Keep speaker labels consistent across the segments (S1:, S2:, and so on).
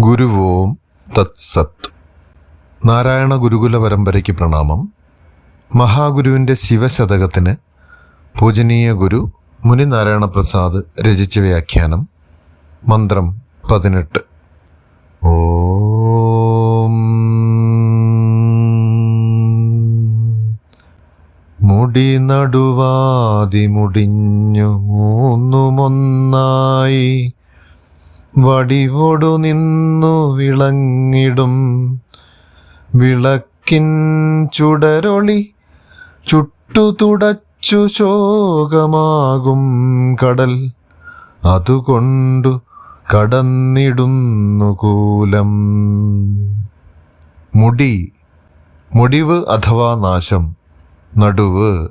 S1: ഗുരുവോം തത്സത്. നാരായണ ഗുരുകുല പരമ്പരയ്ക്ക് പ്രണാമം. മഹാഗുരുവിന്റെ ശിവശതകത്തിന് പൂജനീയ ഗുരു മുനി നാരായണ പ്രസാദ് രചിച്ച വ്യാഖ്യാനം മന്ത്രം പതിനെട്ട്. ഓം. മുടി നടുവാതി മുടിഞ്ഞു മൂന്നുമൊന്നായി വടിവൊടു നിന്നു വിളങ്ങിടും. വിളക്കിൻ ചുടരൊളി ചുട്ടു തുടച്ചു ശോകമാകും കടൽ. അതുകൊണ്ടു കടന്നിടുന്നു കൂലം. മുടി. മുടിവ് അഥവാ നാശം. നടുവ്.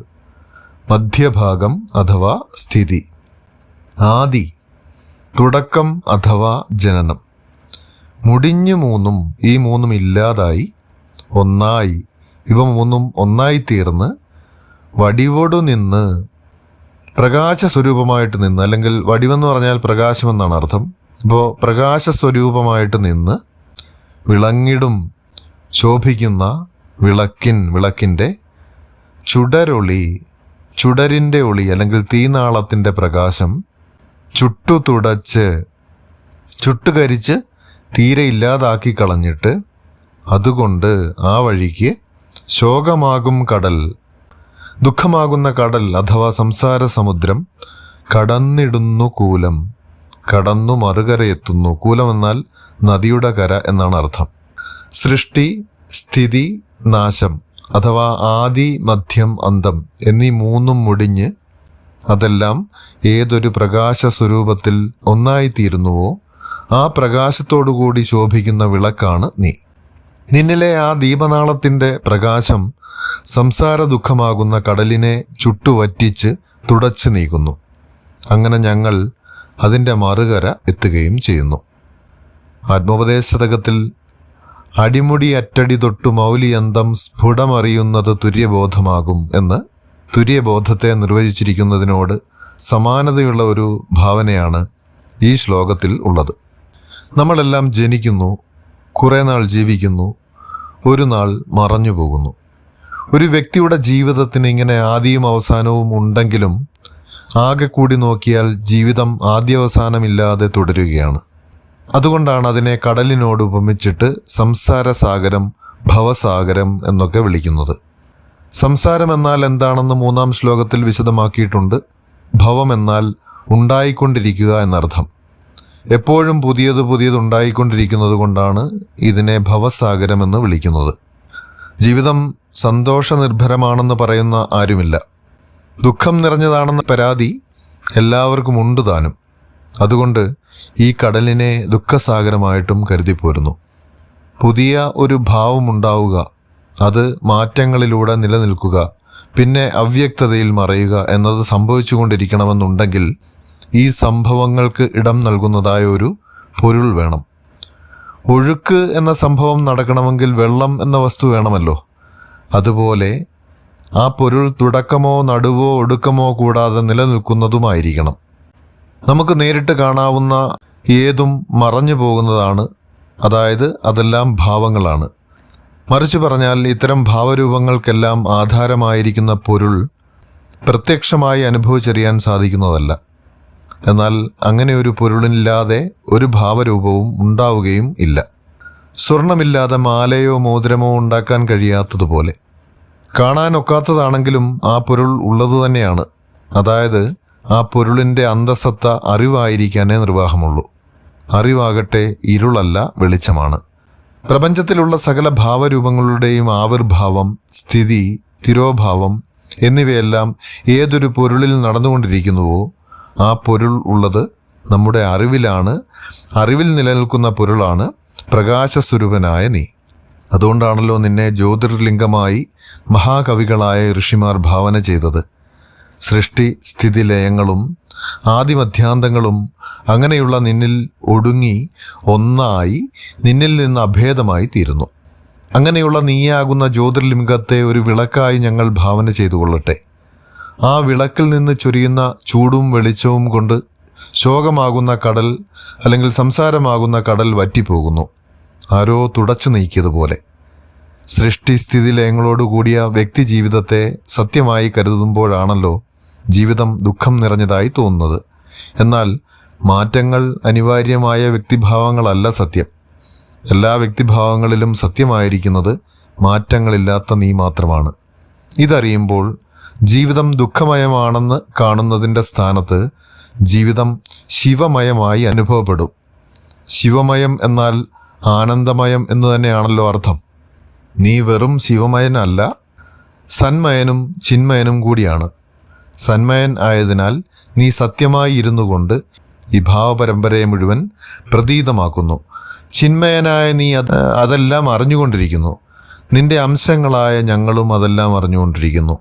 S1: മധ്യഭാഗം അഥവാ സ്ഥിതി. ആദി. തുടക്കം അഥവാ ജനനം. മുടിഞ്ഞു മൂന്നും ഈ മൂന്നും ഇല്ലാതായി ഒന്നായി. ഇവ മൂന്നും ഒന്നായി തീർന്ന് വടിവോടു നിന്ന് പ്രകാശ സ്വരൂപമായിട്ട് നിന്ന് അല്ലെങ്കിൽ വടിവെന്ന് പറഞ്ഞാൽ പ്രകാശമെന്നാണ് അർത്ഥം. അപ്പോൾ പ്രകാശ സ്വരൂപമായിട്ട് നിന്ന് വിളങ്ങിടും ശോഭിക്കുന്ന വിളക്കിൻ വിളക്കിന്റെ ചുടരൊളി ചുടരിന്റെ ഒളി അല്ലെങ്കിൽ തീനാളത്തിന്റെ പ്രകാശം ചുട്ടു തുടച്ച് ചുട്ടുകരിച്ച് തീരെ ഇല്ലാതാക്കി കളഞ്ഞിട്ട് അതുകൊണ്ട് ആ വഴിക്ക് ശോകമാകും കടൽ ദുഃഖമാകുന്ന കടൽ അഥവാ സംസാര സമുദ്രം കടന്നിടുന്നു കൂലം കടന്നു മറുകരയെത്തുന്നു കൂലം എന്നാൽ നദിയുടെ കര എന്നാണ് അർത്ഥം. സൃഷ്ടി സ്ഥിതി നാശം അഥവാ ആദി മധ്യം അന്തം എന്നീ മൂന്നും മുടിഞ്ഞ് അതെല്ലാം ഏതൊരു പ്രകാശ സ്വരൂപത്തിൽ ഒന്നായിത്തീരുന്നുവോ ആ പ്രകാശത്തോടുകൂടി ശോഭിക്കുന്ന വിളക്കാണ് നീ. നിന്നിലെ ആ ദീപനാളത്തിന്റെ പ്രകാശം സംസാര ദുഃഖമാകുന്ന കടലിനെ ചുട്ടുവറ്റിച്ച് തുടച്ചു നീക്കുന്നു. അങ്ങനെ ഞങ്ങൾ അതിന്റെ മറുകര എത്തുകയും ചെയ്യുന്നു. ആത്മോപദേശതകത്തിൽ അടിമുടി അറ്റടി തൊട്ടു മൗലിയന്തം സ്ഫുടമറിയുന്നത് തുര്യബോധമാകും എന്ന് തുര്യബോധത്തെ നിർവചിച്ചിരിക്കുന്നതിനോട് സമാനതയുള്ള ഒരു ഭാവനയാണ് ഈ ശ്ലോകത്തിൽ ഉള്ളത്. നമ്മളെല്ലാം ജനിക്കുന്നു കുറേ നാൾ ജീവിക്കുന്നു ഒരു നാൾ മറഞ്ഞു പോകുന്നു. ഒരു വ്യക്തിയുടെ ജീവിതത്തിന് ഇങ്ങനെ ആദ്യവും അവസാനവും ഉണ്ടെങ്കിലും ആകെ കൂടി നോക്കിയാൽ ജീവിതം ആദ്യാവസാനമില്ലാതെ തുടരുകയാണ്. അതുകൊണ്ടാണ് അതിനെ കടലിനോട് ഉപമിച്ചിട്ട് സംസാരസാഗരം ഭവസാഗരം എന്നൊക്കെ വിളിക്കുന്നത്. സംസാരം എന്നാൽ എന്താണെന്ന് മൂന്നാം ശ്ലോകത്തിൽ വിശദമാക്കിയിട്ടുണ്ട്. ഭവമെന്നാൽ ഉണ്ടായിക്കൊണ്ടിരിക്കുക എന്നർത്ഥം. എപ്പോഴും പുതിയത് പുതിയത് ഉണ്ടായിക്കൊണ്ടിരിക്കുന്നത് കൊണ്ടാണ് ഇതിനെ ഭവസാഗരം എന്ന് വിളിക്കുന്നത്. ജീവിതം സന്തോഷനിർഭരമാണെന്ന് പറയുന്ന ആരുമില്ല. ദുഃഖം നിറഞ്ഞതാണെന്ന പരാതി എല്ലാവർക്കും ഉണ്ട് താനും. അതുകൊണ്ട് ഈ കടലിനെ ദുഃഖസാഗരമായിട്ടും കരുതിപ്പോരുന്നു. പുതിയ ഒരു ഭാവമുണ്ടാവുക അത് മാറ്റങ്ങളിലൂടെ നിലനിൽക്കുക പിന്നെ അവ്യക്തതയിൽ മറയുക എന്നത് സംഭവിച്ചുകൊണ്ടിരിക്കണമെന്നുണ്ടെങ്കിൽ ഈ സംഭവങ്ങൾക്ക് ഇടം നൽകുന്നതായ ഒരു പൊരുൾ വേണം. ഒഴുക്ക് എന്ന സംഭവം നടക്കണമെങ്കിൽ വെള്ളം എന്ന വസ്തു വേണമല്ലോ. അതുപോലെ ആ പൊരുൾ തുടക്കമോ നടുവോ ഒടുക്കമോ കൂടാതെ നിലനിൽക്കുന്നതുമായിരിക്കണം. നമുക്ക് നേരിട്ട് കാണാവുന്ന ഏതും മറഞ്ഞു പോകുന്നതാണ് അതായത് അതെല്ലാം ഭാവങ്ങളാണ്. മറിച്ചു പറഞ്ഞാൽ ഇത്തരം ഭാവരൂപങ്ങൾക്കെല്ലാം ആധാരമായിരിക്കുന്ന പൊരുൾ പ്രത്യക്ഷമായി അനുഭവിച്ചറിയാൻ സാധിക്കുന്നതല്ല. എന്നാൽ അങ്ങനെ ഒരു പൊരുളിനില്ലാതെ ഒരു ഭാവരൂപവും ഉണ്ടാവുകയും ഇല്ല. സ്വർണമില്ലാതെ മാലയോ മോതിരമോ ഉണ്ടാക്കാൻ കഴിയാത്തതുപോലെ. കാണാനൊക്കാത്തതാണെങ്കിലും ആ പൊരുൾ ഉള്ളത് തന്നെയാണ്. അതായത് ആ പൊരുളിന്റെ അന്തസത്ത അറിവായിരിക്കാനേ നിർവാഹമുള്ളൂ. അറിവാകട്ടെ ഇരുളല്ല വെളിച്ചമാണ്. പ്രപഞ്ചത്തിലുള്ള സകല ഭാവരൂപങ്ങളുടെയും ആവിർഭാവം സ്ഥിതി തിരോഭാവം എന്നിവയെല്ലാം ഏതൊരു പൊരുളിൽ നടന്നുകൊണ്ടിരിക്കുന്നുവോ ആ പൊരുൾ ഉള്ളത് നമ്മുടെ അറിവിലാണ് അറിവിൽ നിലനിൽക്കുന്ന പൊരുളാണ് പ്രകാശസ്വരൂപനായ നീ. അതുകൊണ്ടാണല്ലോ നിന്നെ ജ്യോതിർലിംഗമായി മഹാകവികളായ ഋഷിമാർ ഭാവന ചെയ്തത്. സൃഷ്ടി സ്ഥിതി ലയങ്ങളും ആദിമധ്യാന്തങ്ങളും അങ്ങനെയുള്ള നിന്നിൽ ഒടുങ്ങി ഒന്നായി നിന്നിൽ നിന്ന് അഭേദമായി തീരുന്നു. അങ്ങനെയുള്ള നീയാകുന്ന ജ്യോതിർലിംഗത്തെ ഒരു വിളക്കായി ഞങ്ങൾ ഭാവന ചെയ്തു കൊള്ളട്ടെ ആ വിളക്കിൽ നിന്ന് ചൊരിയുന്ന ചൂടും വെളിച്ചവും കൊണ്ട് ശോകമാകുന്ന കടൽ അല്ലെങ്കിൽ സംസാരമാകുന്ന കടൽ വറ്റിപ്പോകുന്നു. ആരോ തുടച്ചു നീക്കിയതുപോലെ. സൃഷ്ടിസ്ഥിതി ലയങ്ങളോട് കൂടിയ വ്യക്തി ജീവിതത്തെ സത്യമായി കരുതുമ്പോഴാണല്ലോ ജീവിതം ദുഃഖം നിറഞ്ഞതായി തോന്നുന്നത്. എന്നാൽ മാറ്റങ്ങൾ അനിവാര്യമായ വ്യക്തിഭാവങ്ങളല്ല സത്യം. എല്ലാ വ്യക്തിഭാവങ്ങളിലും സത്യമായിരിക്കുന്നത് മാറ്റങ്ങളില്ലാത്ത നീ മാത്രമാണ്. ഇതറിയുമ്പോൾ ജീവിതം ദുഃഖമയമാണെന്ന് കാണുന്നതിന്റെ സ്ഥാനത്ത് ജീവിതം ശിവമയമായി അനുഭവപ്പെടും. ശിവമയം എന്നാൽ ആനന്ദമയം എന്ന് തന്നെയാണല്ലോ അർത്ഥം. നീ വെറും ശിവമയനല്ല സന്മയനും ചിന്മയനും കൂടിയാണ്. സന്മയൻ ആയതിനാൽ നീ സത്യമായി ഇരുന്നു കൊണ്ട് ഈ ഭാവപരമ്പരയെ മുഴുവൻ പ്രതീതമാക്കുന്നു. ചിന്മയനായ നീ അത് അതെല്ലാം അറിഞ്ഞുകൊണ്ടിരിക്കുന്നു. നിന്റെ അംശങ്ങളായ ഞങ്ങളും അതെല്ലാം അറിഞ്ഞുകൊണ്ടിരിക്കുന്നു.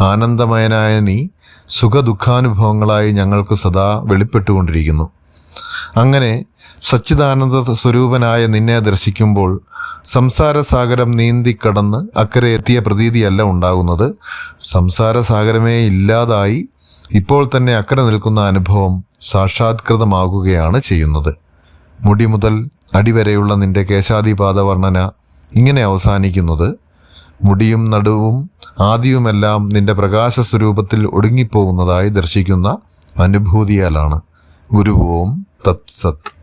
S1: ആനന്ദമയനായ നീ സുഖദുഃഖാനുഭവങ്ങളായി ഞങ്ങൾക്ക് സദാ വെളിപ്പെട്ടുകൊണ്ടിരിക്കുന്നു. അങ്ങനെ സച്ചിദാനന്ദ സ്വരൂപനായ നിന്നെ ദർശിക്കുമ്പോൾ സംസാരസാഗരം നീന്തി കടന്ന് അക്കരെ എത്തിയ പ്രതീതിയല്ല ഉണ്ടാകുന്നത്. സംസാരസാഗരമേ ഇല്ലാതായി ഇപ്പോൾ തന്നെ അക്കരെ നിൽക്കുന്ന അനുഭവം സാക്ഷാത്കൃതമാകുകയാണ് ചെയ്യുന്നത്. മുടി മുതൽ അടിവരെയുള്ള നിന്റെ കേശാദിപാത വർണന ഇങ്ങനെ അവസാനിക്കുന്നത്. മുടിയും നടുവും ആദിയുമെല്ലാം നിന്റെ പ്രകാശ സ്വരൂപത്തിൽ ഒടുങ്ങിപ്പോകുന്നതായി ദർശിക്കുന്ന അനുഭൂതിയാലാണ്. ഗുരുവും тацат.